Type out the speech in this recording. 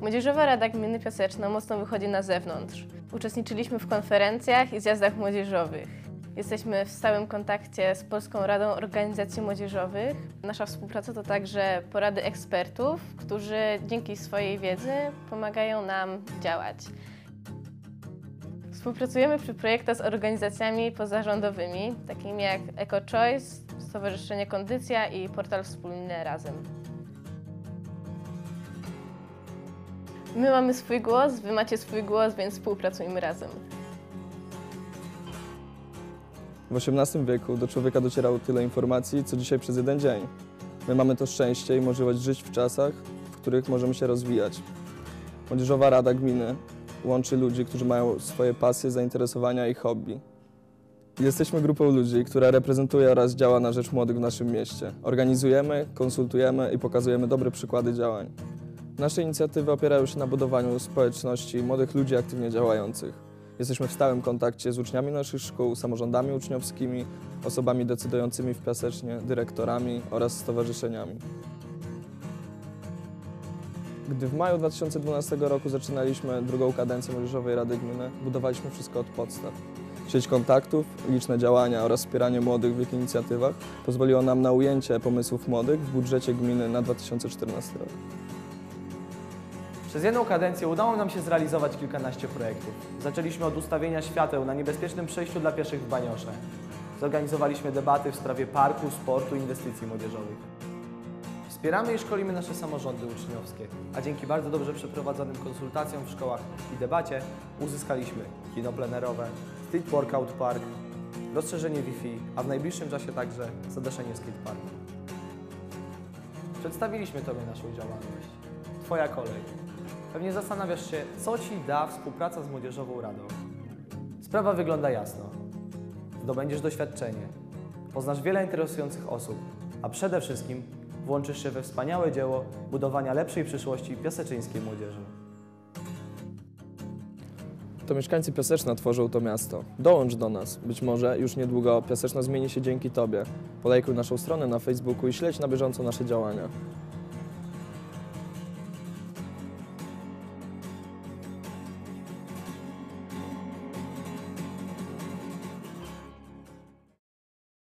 Młodzieżowa Rada Gminy Piaseczno mocno wychodzi na zewnątrz. Uczestniczyliśmy w konferencjach i zjazdach młodzieżowych. Jesteśmy w stałym kontakcie z Polską Radą Organizacji Młodzieżowych. Nasza współpraca to także porady ekspertów, którzy dzięki swojej wiedzy pomagają nam działać. Współpracujemy przy projektach z organizacjami pozarządowymi, takimi jak EcoChoice, Stowarzyszenie Kondycja i portal Wspólne Razem. My mamy swój głos, wy macie swój głos, więc współpracujmy razem. W XVIII wieku do człowieka docierało tyle informacji, co dzisiaj przez jeden dzień. My mamy to szczęście i możliwość żyć w czasach, w których możemy się rozwijać. Młodzieżowa Rada Gminy łączy ludzi, którzy mają swoje pasje, zainteresowania i hobby. Jesteśmy grupą ludzi, która reprezentuje oraz działa na rzecz młodych w naszym mieście. Organizujemy, konsultujemy i pokazujemy dobre przykłady działań. Nasze inicjatywy opierają się na budowaniu społeczności młodych ludzi aktywnie działających. Jesteśmy w stałym kontakcie z uczniami naszych szkół, samorządami uczniowskimi, osobami decydującymi w Piasecznie, dyrektorami oraz stowarzyszeniami. Gdy w maju 2012 roku zaczynaliśmy drugą kadencję Młodzieżowej Rady Gminy, budowaliśmy wszystko od podstaw. Sieć kontaktów, liczne działania oraz wspieranie młodych w ich inicjatywach pozwoliło nam na ujęcie pomysłów młodych w budżecie gminy na 2014 rok. Przez jedną kadencję udało nam się zrealizować kilkanaście projektów. Zaczęliśmy od ustawienia świateł na niebezpiecznym przejściu dla pieszych w Baniosze. Zorganizowaliśmy debaty w sprawie parku, sportu inwestycji młodzieżowych. Wspieramy i szkolimy nasze samorządy uczniowskie, a dzięki bardzo dobrze przeprowadzonym konsultacjom w szkołach i debacie uzyskaliśmy kino plenerowe, street workout park, rozszerzenie Wi-Fi, a w najbliższym czasie także zadaszenie skateparku. Przedstawiliśmy Tobie naszą działalność. Twoja kolej. Pewnie zastanawiasz się, co Ci da współpraca z Młodzieżową Radą. Sprawa wygląda jasno. Zdobędziesz doświadczenie, poznasz wiele interesujących osób, a przede wszystkim włączysz się we wspaniałe dzieło budowania lepszej przyszłości piaseczyńskiej młodzieży. To mieszkańcy Piaseczna tworzą to miasto. Dołącz do nas. Być może już niedługo Piaseczno zmieni się dzięki Tobie. Polajkuj naszą stronę na Facebooku i śledź na bieżąco nasze działania.